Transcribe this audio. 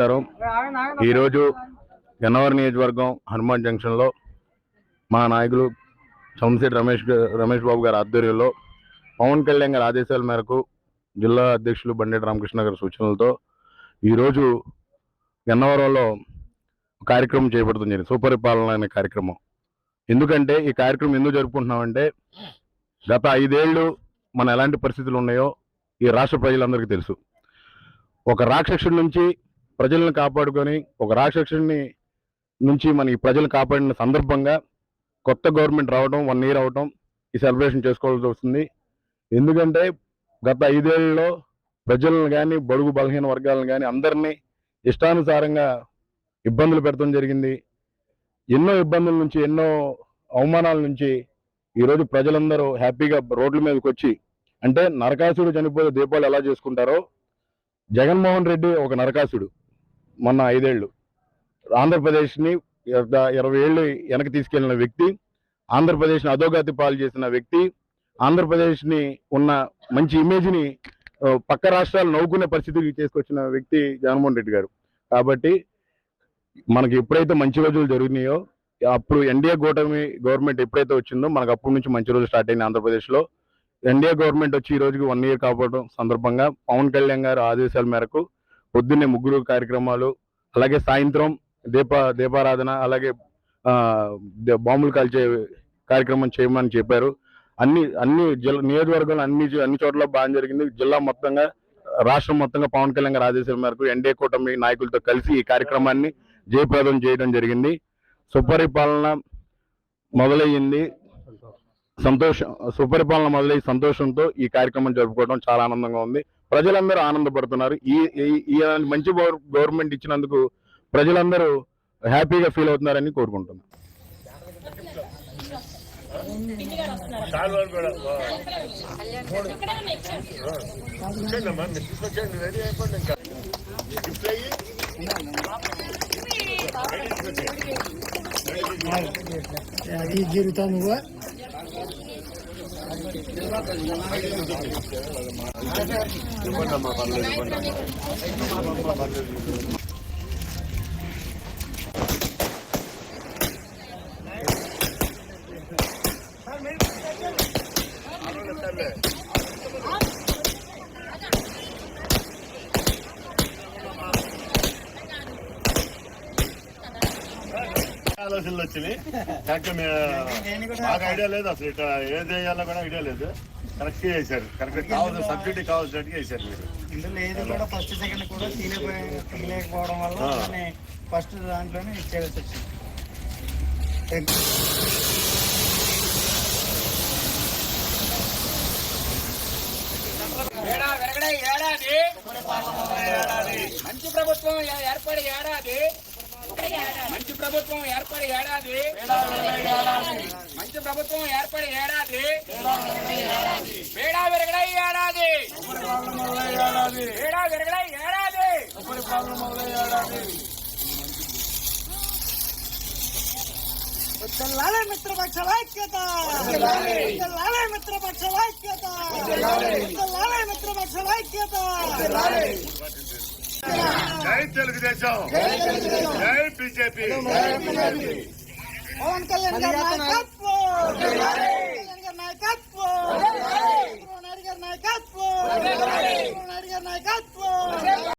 నమస్కారం ఈరోజు గన్నవరం నియోజకవర్గం హనుమాన్ జంక్షన్లో మా నాయకులు సోమశెట్టి రమేష్ రమేష్ బాబు గారి ఆధ్వర్యంలో పవన్ కళ్యాణ్ గారి ఆదేశాల మేరకు జిల్లా అధ్యక్షులు బండేటి రామకృష్ణ గారి సూచనలతో ఈరోజు గన్నవరంలో కార్యక్రమం చేపడుతుంది జరిగింది. సుపరిపాలన అనే కార్యక్రమం. ఎందుకంటే ఈ కార్యక్రమం ఎందుకు జరుపుకుంటున్నామంటే గత ఐదేళ్ళు మన ఎలాంటి పరిస్థితులు ఉన్నాయో ఈ రాష్ట్ర ప్రజలందరికీ తెలుసు. ఒక రాక్షసుడి నుంచి ప్రజలను కాపాడుకొని ఒక రాక్షసుని నుంచి మన ఈ ప్రజలు కాపాడిన సందర్భంగా కొత్త గవర్నమెంట్ రావడం వన్ ఇయర్ అవడం ఈ సెలబ్రేషన్ చేసుకోవాల్సి వస్తుంది. ఎందుకంటే గత ఐదేళ్ళలో ప్రజలను కానీ బడుగు బలహీన వర్గాలను కానీ అందరినీ ఇష్టానుసారంగా ఇబ్బందులు పెడతాం జరిగింది. ఎన్నో ఇబ్బందుల నుంచి ఎన్నో అవమానాల నుంచి ఈరోజు ప్రజలందరూ హ్యాపీగా రోడ్ల మీదకి వచ్చి అంటే నరకాసుడు చనిపోతే దీపావళి ఎలా చేసుకుంటారో జగన్మోహన్ రెడ్డి ఒక నరకాసుడు. మొన్న ఐదేళ్ళు. ఆంధ్రప్రదేశ్ని ఇరవై ఏళ్ళు వెనక్కి తీసుకెళ్ళిన వ్యక్తి ఆంధ్రప్రదేశ్ని అధోగతి పాలు చేసిన వ్యక్తి ఆంధ్రప్రదేశ్ని ఉన్న మంచి ఇమేజ్ని పక్క రాష్ట్రాలు నవ్వుకునే పరిస్థితికి తీసుకొచ్చిన వ్యక్తి జగన్మోహన్ రెడ్డి గారు. కాబట్టి మనకి ఎప్పుడైతే మంచి రోజులు జరిగినాయో అప్పుడు ఎన్డీఏ కూటమి గవర్నమెంట్ ఎప్పుడైతే వచ్చిందో మనకు అప్పటి నుంచి మంచి రోజులు స్టార్ట్ అయింది ఆంధ్రప్రదేశ్లో. ఎన్డీఏ గవర్నమెంట్ వచ్చి ఈ రోజుకి వన్ ఇయర్ కాపాడడం సందర్భంగా పవన్ కళ్యాణ్ గారు ఆదేశాల మేరకు పొద్దున్నే ముగ్గురు కార్యక్రమాలు అలాగే సాయంత్రం దీప దీపారాధన అలాగే బాంబులు కాల్చే కార్యక్రమం చేయమని చెప్పారు. అన్ని అన్ని జిల్లా నియోజకవర్గంలో అన్ని అన్ని చోట్ల బాగా జరిగింది. జిల్లా మొత్తంగా రాష్ట్రం మొత్తంగా పవన్ కళ్యాణ్ రాజేశ్వరి ఆదేశాల మేరకు ఎన్డీఏ కూటమి నాయకులతో కలిసి ఈ కార్యక్రమాన్ని జయప్రదం చేయడం జరిగింది. సుపరిపాలన మొదలయ్యింది. సంతోషం సుపరిపాలన మొదలై సంతోషంతో ఈ కార్యక్రమం జరుపుకోవడం చాలా ఆనందంగా ఉంది. ప్రజలందరూ ఆనందపడుతున్నారు. ఈ మంచి గవర్- గవర్నమెంట్ ఇచ్చినందుకు ప్రజలందరూ హ్యాపీగా ఫీల్ అవుతున్నారని కోరుకుంటున్నాను జీవితం నువ్వు ఇవ్వండమ్మా పర్లేదు ఇవ్వండమ్మా పర్లేదు Thank ఆలోచనలు వచ్చినాయి. కరెక్ట్ మాకు ఐడియా లేదు అసలు ఇట్లా ఏం చేయాలో కూడా ఐడియా లేదు. కరెక్ట్ చేశారు. కరెక్ట్ కావాల్సిన సబ్సిడీ కావాల్సినట్టుగా వేశారు మీరు. ఇందులో ఏది కూడా ఫస్ట్ సెకండ్ కూడా తీయలేకపోవడం వల్ల ఫస్ట్ దాంట్లోనే ఇచ్చేయాల్సి వచ్చింది. ఏడా వెరగడ ఏడాది? మంచి ప్రభుత్వం ఏర్పడి ఏడాది? మంచి ప్రభుత్వం ఏర్పడి ఏడాది. మంచి ప్రభుత్వం ఏర్పడి ఏడాది. వేడా విరగడ ఏడాది. వేడా విరగడ ఏడాది. లాలే మిత్రపక్ష ఐక్యత. లాలే మిత్రపక్ష ఐక్యత. లాలే మిత్రపక్ష ఐక్యత. జై తెలుగుదేశం. జై బీజేపీ. పవన్ కళ్యాణ్